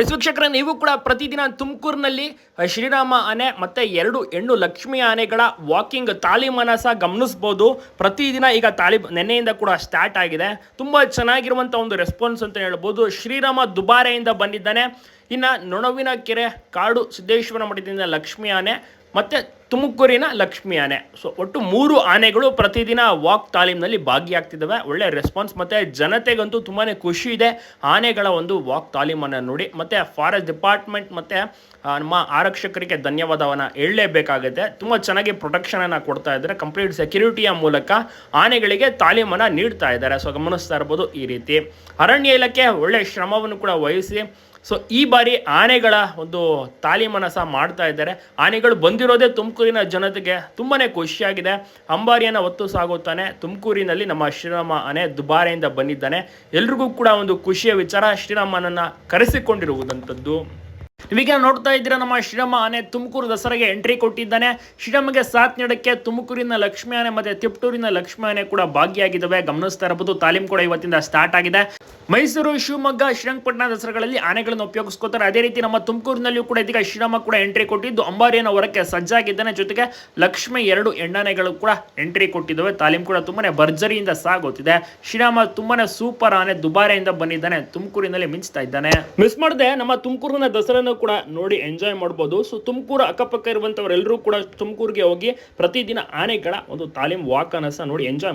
S ವೀಕ್ಷಕರೇ, ನೀವು ಕೂಡ ಪ್ರತಿದಿನ ತುಮಕೂರಿನಲ್ಲಿ ಶ್ರೀರಾಮ ಆನೆ ಮತ್ತೆ ಎರಡು ಹೆಣ್ಣು ಲಕ್ಷ್ಮಿ ಆನೆಗಳ ವಾಕಿಂಗ್ ತಾಲೀಮನ ಸಹ ಗಮನಿಸ್ಬೋದು. ಪ್ರತಿದಿನ ಈಗ ತಾಲಿಬ್ ನೆನ್ನೆಯಿಂದ ಕೂಡ ಸ್ಟಾರ್ಟ್ ಆಗಿದೆ. ತುಂಬ ಚೆನ್ನಾಗಿರುವಂಥ ಒಂದು ರೆಸ್ಪಾನ್ಸ್ ಅಂತ ಹೇಳ್ಬೋದು. ಶ್ರೀರಾಮ ದುಬಾರೆಯಿಂದ ಬಂದಿದ್ದಾನೆ. ಇನ್ನು ನೊಣವಿನ ಕೆರೆ, ಕಾಡು ಸಿದ್ದೇಶ್ವರ ಮಠದಿಂದ ಲಕ್ಷ್ಮೀ ಆನೆ, ಮತ್ತು ತುಮಕೂರಿನ ಲಕ್ಷ್ಮೀ ಆನೆ. ಸೊ ಒಟ್ಟು ಮೂರು ಆನೆಗಳು ಪ್ರತಿದಿನ ವಾಕ್ ತಾಲೀಮ್ನಲ್ಲಿ ಭಾಗಿಯಾಗ್ತಿದ್ದಾವೆ. ಒಳ್ಳೆ ರೆಸ್ಪಾನ್ಸ್ ಮತ್ತು ಜನತೆಗಂತೂ ತುಂಬಾ ಖುಷಿ ಇದೆ. ಆನೆಗಳ ಒಂದು ವಾಕ್ ತಾಲೀಮನ್ನು ನೋಡಿ. ಮತ್ತು ಫಾರೆಸ್ಟ್ ಡಿಪಾರ್ಟ್ಮೆಂಟ್ ಮತ್ತು ನಮ್ಮ ಆರಕ್ಷಕರಿಗೆ ಧನ್ಯವಾದವನ್ನು ಹೇಳಲೇಬೇಕಾಗುತ್ತೆ. ತುಂಬ ಚೆನ್ನಾಗಿ ಪ್ರೊಟೆಕ್ಷನನ್ನು ಕೊಡ್ತಾ ಇದ್ದಾರೆ. ಕಂಪ್ಲೀಟ್ ಸೆಕ್ಯೂರಿಟಿಯ ಮೂಲಕ ಆನೆಗಳಿಗೆ ತಾಲೀಮನ್ನು ನೀಡ್ತಾ ಇದ್ದಾರೆ. ಸೊ ಗಮನಿಸ್ತಾ ಇರ್ಬೋದು ಈ ರೀತಿ. ಅರಣ್ಯ ಇಲಾಖೆ ಒಳ್ಳೆ ಶ್ರಮವನ್ನು ಕೂಡ ವಹಿಸಿ ಸೊ ಈ ಬಾರಿ ಆನೆಗಳ ಒಂದು ತಾಲೀಮನ ಸಹ ಮಾಡ್ತಾ ಇದ್ದಾರೆ. ಆನೆಗಳು ಬಂದಿರೋದೇ ತುಮಕೂರಿನ ಜನತೆಗೆ ತುಂಬಾ ಖುಷಿಯಾಗಿದೆ. ಅಂಬಾರಿಯನ್ನು ಹೊತ್ತು ಸಾಗುತ್ತಾನೆ. ತುಮಕೂರಿನಲ್ಲಿ ನಮ್ಮ ಶ್ರೀರಾಮ ಆನೆ ದುಬಾರೆಯಿಂದ ಬಂದಿದ್ದಾನೆ. ಎಲ್ರಿಗೂ ಕೂಡ ಒಂದು ಖುಷಿಯ ವಿಚಾರ ಶ್ರೀರಾಮನನ್ನು ಕರೆಸಿಕೊಂಡಿರುವುದಂಥದ್ದು. ನೀವೀಗ ನೋಡ್ತಾ ಇದ್ದೀರಾ ನಮ್ಮ ಶ್ರೀರಾಮ ಆನೆ ತುಮಕೂರು ದಸರಾಗೆ ಎಂಟ್ರಿ ಕೊಟ್ಟಿದ್ದಾನೆ. ಶ್ರೀರಾಮಗೆ ಸಾಥ್ ನೀಡಕ್ಕೆ ತುಮಕೂರಿನ ಲಕ್ಷ್ಮಿ ಆನೆ ಮತ್ತೆ ತಿಪ್ಟೂರಿನ ಲಕ್ಷ್ಮಿ ಆನೆ ಕೂಡ ಭಾಗಿಯಾಗಿದ್ದಾವೆ. ಗಮನಿಸ್ತಾ ಇರಬಹುದು, ತಾಲೀಮ್ ಕೂಡ ಇವತ್ತಿಂದ ಸ್ಟಾರ್ಟ್ ಆಗಿದೆ. ಮೈಸೂರು, ಶಿವಮೊಗ್ಗ, ಶ್ರೀರಂಗಪಟ್ಟಣ ದಸರಾಗಳಲ್ಲಿ ಆನೆಗಳನ್ನು ಉಪಯೋಗಿಸ್ಕೋತಾರೆ. ಅದೇ ರೀತಿ ನಮ್ಮ ತುಮಕೂರಿನಲ್ಲಿಯೂ ಕೂಡ ಇದೀಗ ಶ್ರೀರಾಮ ಕೂಡ ಎಂಟ್ರಿ ಕೊಟ್ಟಿದ್ದು ಅಂಬಾರಿಯನ್ನು ಹೊರಕ್ಕೆ ಸಜ್ಜಾಗಿದ್ದಾನೆ. ಜೊತೆಗೆ ಲಕ್ಷ್ಮಿ ಎರಡು ಎಣ್ಣಾನೆಗಳು ಕೂಡ ಎಂಟ್ರಿ ಕೊಟ್ಟಿದ್ದಾವೆ. ತಾಲೀಮ್ ಕೂಡ ತುಂಬಾನೇ ಭರ್ಜರಿಯಿಂದ ಸಾಗುತ್ತಿದೆ ಶ್ರೀರಾಮ ತುಂಬಾನೇ ಸೂಪರ್ ಆನೆ ದುಬಾರೆಯಿಂದ ಬಂದಿದ್ದಾನೆ. ತುಮಕೂರಿನಲ್ಲಿ ಮಿಂಚ್ತಾ ಇದ್ದಾನೆ. ಮಿಸ್ ಮಾಡದೆ, ನಮ್ಮ ತುಮಕೂರಿನ ದಸರಾನು ಕೂಡ ನೋಡಿ ಎಂಜಾಯ್ ಮಾಡ್ಬೋದು. ಸೊ ತುಮಕೂರು ಅಕ್ಕಪಕ್ಕ ಇರುವಂತವರೆಲ್ಲರೂ ಕೂಡ ತುಮಕೂರಿಗೆ ಹೋಗಿ ಪ್ರತಿದಿನ ಆನೆಗಳ ಒಂದು ತಾಲೀಮ್ ವಾಕ್ ಅನ್ನ ಸಹ ನೋಡಿ ಎಂಜಾಯ್ ಮಾಡ್ಬೋದು